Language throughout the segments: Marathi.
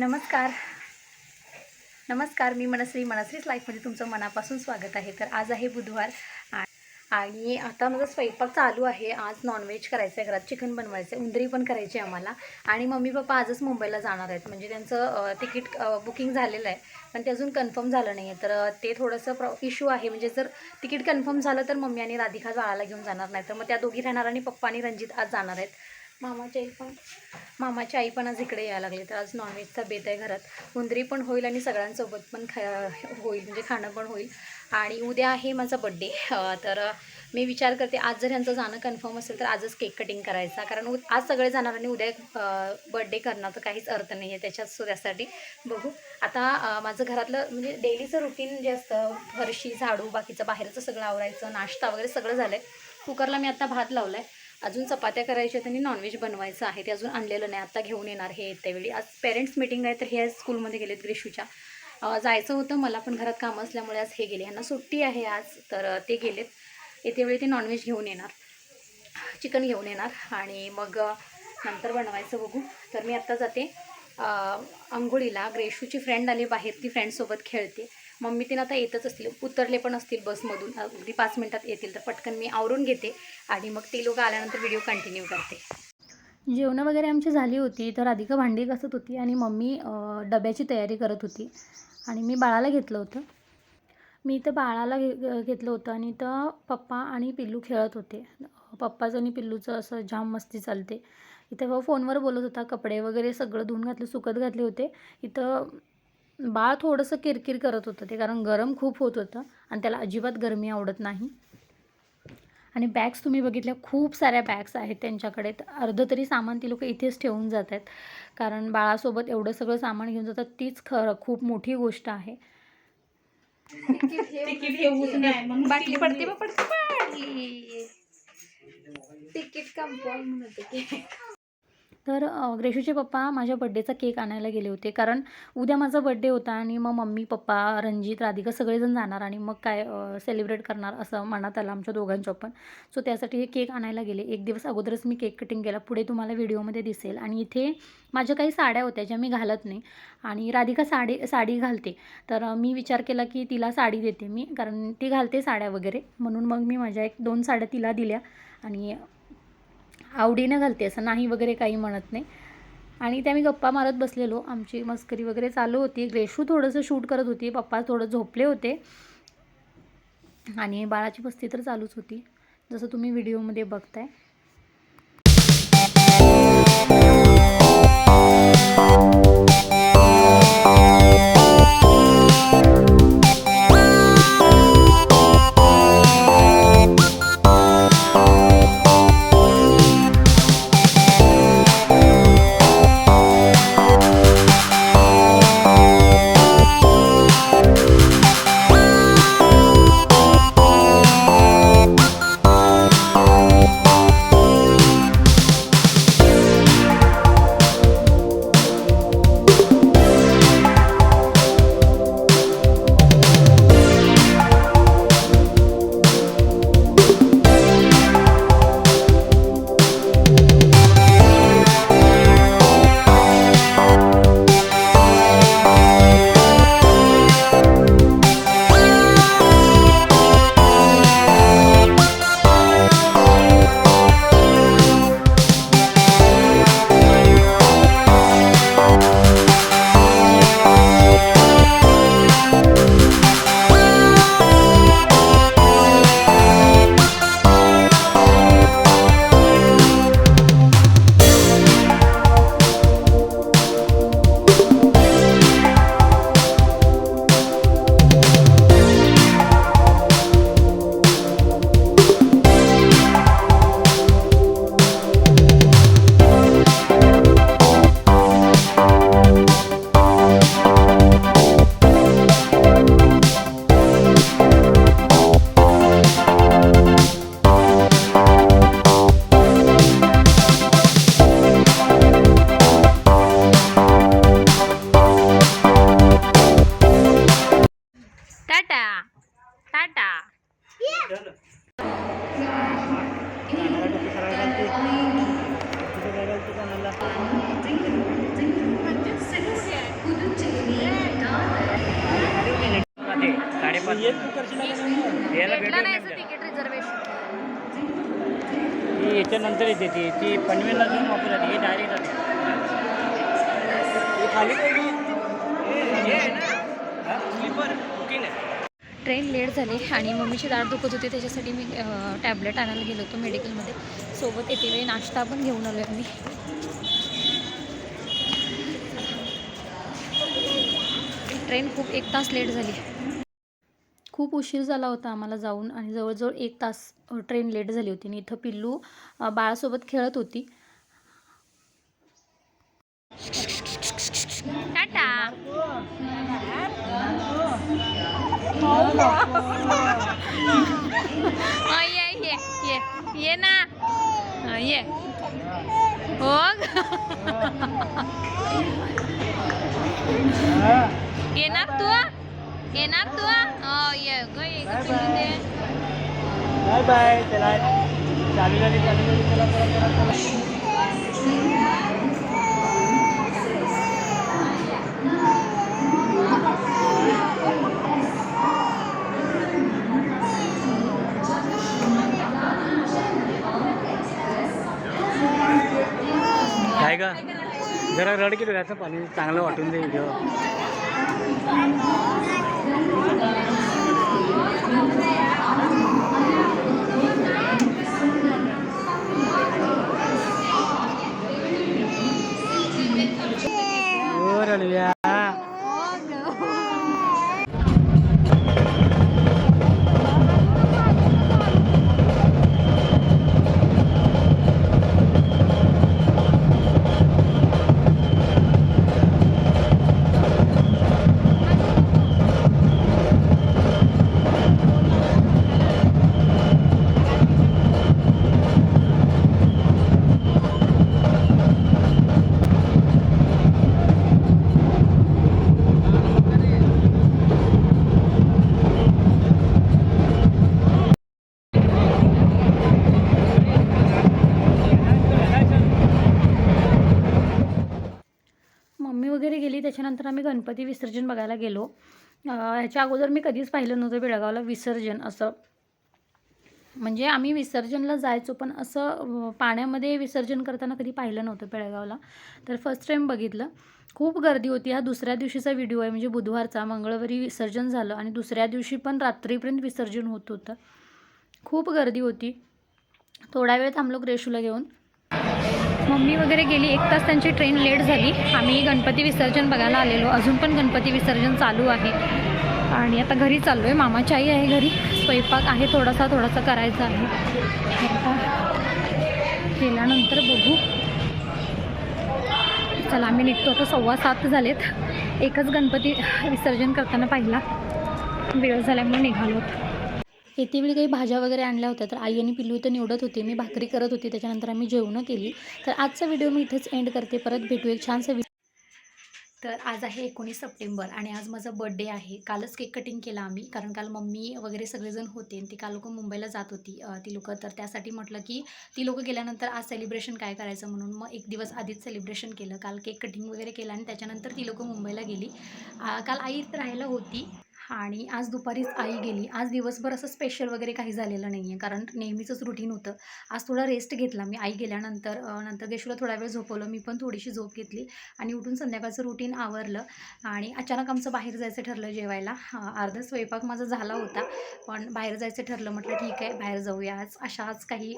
नमस्कार. नमस्कार मी मनश्री. मनश्रीच लाईफमध्ये तुमचं मनापासून स्वागत आहे. तर आज आहे बुधवार आणि आता माझा स्वयंपाक चालू आहे. आज नॉनव्हेज करायचं आहे घरात चिकन बनवायचं आहे उंदरी पण करायची आहे आम्हाला. आणि मम्मी पप्पा आजच मुंबईला जाणार आहेत. म्हणजे त्यांचं तिकीट बुकिंग झालेलं आहे. पण ते अजून कन्फर्म झालं नाही आहे तर ते थोडंसं प्रॉ इश्यू आहे. म्हणजे जर तिकीट कन्फर्म झालं तर मम्मी आणि राधिका बाळाला घेऊन जाणार नाही तर मग त्या दोघी राहणार आणि पप्पा आणि रणजित आज जाणार आहेत. मामाची आई पण. मामाची आई पण आज इकडे यायला लागली तर आज नॉनव्हेजचा बेत आहे घरात. उंदरी पण होईल आणि सगळ्यांसोबत पण खा होईल म्हणजे खाणं पण होईल. आणि उद्या आहे माझा बड्डे तर मी विचार करते आज जर यांचं जाणं कन्फर्म असेल तर आजच केक कटिंग करायचा. कारण उ- आज सगळे जाणार आणि उद्या बड्डे करणार तर काहीच अर्थ नाही आहे त्याच्यात सो त्यासाठी बघू. आता माझं घरातलं म्हणजे डेलीचं रुटीन जे असतं फरशी झाडू बाकीचं बाहेरचं सगळं आवरायचं नाश्ता वगैरे सगळं झालं आहे कुकरला मी आता भात लावला आहे अजून चपात्या करायच्या आणि नॉनव्हेज बनवायचं आहे. ते अजून आणलेलं नाही. आत्ता घेऊन येणार हे येत्या वेळी आज पेरेंट्स मिटिंग आहे तर हे आज स्कूलमध्ये गेलेत ग्रीशूच्या जायचं होतं. मला पण घरात कामं असल्यामुळे आज हे गेले. ह्यांना सुट्टी आहे आज तर ते गेलेत. येते वेळी ते नॉनव्हेज घेऊन येणार. चिकन घेऊन येणार. आणि मग नंतर बनवायचं बघू. तर मी आत्ता जाते. आंघोळीला ग्रेशूची फ्रेंड आली बाहेर. ती फ्रेंडसोबत खेळते. मम्मी तिनं आता येतच असतील. उतरले पण असतील बसमधून. अगदी पाच मिनटात येतील. तर पटकन मी आवरून घेते आणि मग ते लोक आल्यानंतर व्हिडिओ कंटिन्यू करते. जेवणं वगैरे आमची झाली होती तर राधिका भांडी घासत होती आणि मम्मी डब्याची तयारी करत होती. आणि मी बाळाला घेतलं होतं. मी इथं बाळाला घे घेतलं होतं आणि तर पप्पा आणि पिल्लू खेळत होते. पप्पाचं आणि पिल्लूचं असं जाम मस्ती चालते. इथं व फोनवर बोलत होता कपडे वगैरे सगळं धुवून घातले सुकत घातले होते. इथं बाळ थोडंसं किरकिर करत होतं ते कारण गरम खूप होत होतं आणि त्याला अजिबात गरमी आवडत नाही. आणि बॅग्स तुम्ही बघितल्या खूप साऱ्या बॅग्स आहेत त्यांच्याकडे. तर अर्धं तरी सामान ती लोक इथेच ठेवून जात आहेत कारण बाळासोबत एवढं सगळं सामान घेऊन जातात तीच खरं खूप मोठी गोष्ट आहे. बाटली पडते पडते तिकीट तर ग्रेशूचे पप्पा माझ्या बड्डेचा केक आणायला गेले होते. कारण उद्या माझा बड्डे होता आणि मग मम्मी पप्पा रणजित राधिका सगळेजण जाणार आणि मग काय सेलिब्रेट करणार असं मनात आलं आमच्या दोघांच्या पण. सो त्यासाठी हे केक आणायला गेले. एक दिवस अगोदरच मी केक कटिंग केला. पुढे तुम्हाला व्हिडिओमध्ये दिसेल. आणि इथे माझ्या काही साड्या होत्या ज्या मी घालत नाही. आणि राधिका साडी साडी घालते. तर मी विचार केला की तिला साडी देते मी. कारण ती घालते साड्या वगैरे. म्हणून मग मी माझ्या एक दोन साड्या तिला दिल्या. आणि आवडीनं घालते असं नाही वगैरे काही म्हणत नाही. आणि त्या मी गप्पा मारत बसलेलो. आमची मस्करी वगैरे चालू होती. ग्रेशू थोडंसं शूट करत होती. पप्पा थोडं झोपले होते. आणि बाळाची बस्ती तर चालूच होती. जसं तुम्ही व्हिडिओमध्ये बघताय. याला भेटलं नाही भेटून तिकीट रिझर्वेशन ती याच्यानंतर येते ती ती पनवेलला जाऊन वापस येते ही डायरेक्ट खाली काही स्लीपर बुकिंग आहे. ट्रेन लेट झाली आणि मम्मीची दाढ दुखत होती त्याच्यासाठी मी टॅबलेट आणायला गेलो होतो मेडिकलमध्ये. सोबत येते वेळी नाश्ता पण घेऊन आलो आहे मी ट्रेन खूप एक तास लेट झाली. खूप उशीर झाला होता आम्हाला जाऊन आणि जवळजवळ एक तास ट्रेन लेट झाली होती. आणि इथं पिल्लू बाळासोबत खेळत होती. टाटा! अ, ये ये ये ये ना. ये. हो येणार तू? येणार तू अ, ये ग ये ग पिल्लू दे. बाय बाय चला चालू झाली चालू झाली चला चला चला चला काय का जरा रड त्याचं पाणी चांगलं वाटून जाईल. मम्मी गेली त्याच्यानंतर आम्ही गणपती विसर्जन बघायला गेलो. ह्याच्या अगोदर मी कधीच पाहिलं नव्हतं बेळगावला विसर्जन असं. म्हणजे आम्ही विसर्जनला जायचो पण असं पाण्यामध्ये विसर्जन करताना कधी पाहिलं नव्हतं बेळगावला. तर फर्स्ट टाईम बघितलं. खूप गर्दी होती. हा दुसऱ्या दिवशीचा व्हिडिओ आहे. म्हणजे बुधवारचा मंगळवारी विसर्जन झालं आणि दुसऱ्या दिवशी पण रात्रीपर्यंत विसर्जन होत होतं. खूप गर्दी होती. थोडा वेळ थांबलो ग्रेशूला घेऊन. मम्मी वगैरे गेली एक तास त्यांची ट्रेन लेट झाली. आम्ही गणपती विसर्जन बघायला आलेलो. अजून पण गणपती विसर्जन चालू आहे. आणि आता घरी चाललो आहे मामाची आई आहे घरी. स्वयंपाक आहे थोडासा थोडासा करायचा आहे. आता केल्यानंतर बघू. चला आम्ही निघतो. आता सव्वा सात झालेत. एकच गणपती विसर्जन करताना पाहिला. वेळ झाल्यामुळे निघालो. येते वेळी काही भाज्या वगैरे आणल्या होत्या तर आई आणि पिल्लू इथं निवडत होते. मी भाकरी करत होती त्याच्यानंतर आम्ही जेवणं केली. तर आजचा व्हिडिओ मी इथेच एंड करते. परत भेटू एक छानसा व्हिडिओ तर आज आहे एकोणीस सप्टेंबर आणि आज माझा बड्डे आहे. कालच केक कटिंग केला आम्ही कारण काल मम्मी वगैरे सगळेजण होते आणि ती काल लोक मुंबईला जात होती ती लोकं. तर त्यासाठी म्हटलं की ती लोकं गेल्यानंतर आज सेलिब्रेशन काय करायचं म्हणून मग एक दिवस आधीच सेलिब्रेशन केलं. काल केक कटिंग वगैरे केलं आणि त्याच्यानंतर ती लोकं मुंबईला गेली. काल आई राहायला होती. आणि आज दुपारीच आई गेली. आज दिवसभर असं स्पेशल वगैरे काही झालेलं नाही आहे कारण नेहमीचंच रुटीन होतं. आज थोडा रेस्ट घेतला मी. आई गेल्यानंतर नंतर गेशूला थोडा वेळ झोपवलं. मी पण थोडीशी झोप घेतली आणि उठून संध्याकाळचं रुटीन आवरलं. आणि अचानक आमचं बाहेर जायचं ठरलं जेवायला. अर्धा स्वयंपाक माझा झाला होता. पण बाहेर जायचं ठरलं म्हटलं ठीक आहे बाहेर जाऊया. आज अशाच काही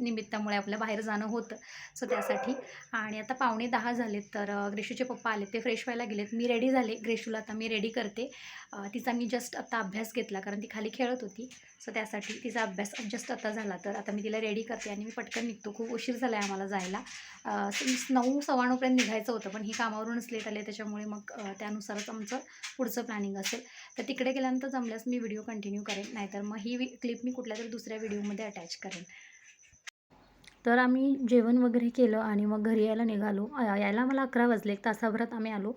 निमित्तामुळे आपल्या बाहेर जाणं होतं. सो त्यासाठी. आणि आता पावणे दहा झालेत तर ग्रेशूचे पप्पा आले ते फ्रेश व्हायला गेलेत. मी रेडी झाले. ग्रेशूला आता मी रेडी करते. तिचा मी जस्ट आत्ता अभ्यास घेतला कारण ती खाली खेळत होती. सो त्यासाठी तिचा अभ्यास जस्ट आता झाला. तर आता मी तिला रेडी करते आणि मी पटकन निघतो. खूप उशीर झाला आहे आम्हाला जायला. नऊ सव्वाणूपर्यंत निघायचं होतं पण ही कामावरूनच लेट आले त्याच्यामुळे मग त्यानुसारच आमचं पुढचं प्लॅनिंग असेल. तर तिकडे गेल्यानंतर जमल्यास मी व्हिडिओ कंटिन्यू करेन. नाहीतर मग ही क्लिप मी कुठल्या तरी दुसऱ्या व्हिडिओमध्ये अटॅच करेन. तर आम्ही जेवण वगैरे केलं आणि मग घरी यायला निघालो. यायला मला अकरा वाजले. एक तासाभरात आम्ही आलो.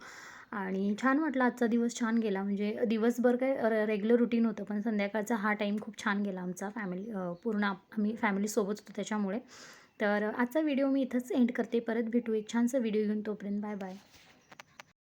आणि छान वाटलं आजचा दिवस छान गेला. म्हणजे दिवसभर काय रेग्युलर रुटीन होतं पण संध्याकाळचा हा टाईम खूप छान गेला आमचा फॅमिली पूर्ण आम्ही फॅमिलीसोबत होतो त्याच्यामुळे. तर आजचा व्हिडिओ मी इथंच एंड करते. परत भेटू एक छानसा व्हिडिओ घेऊन तोपर्यंत. Bye bye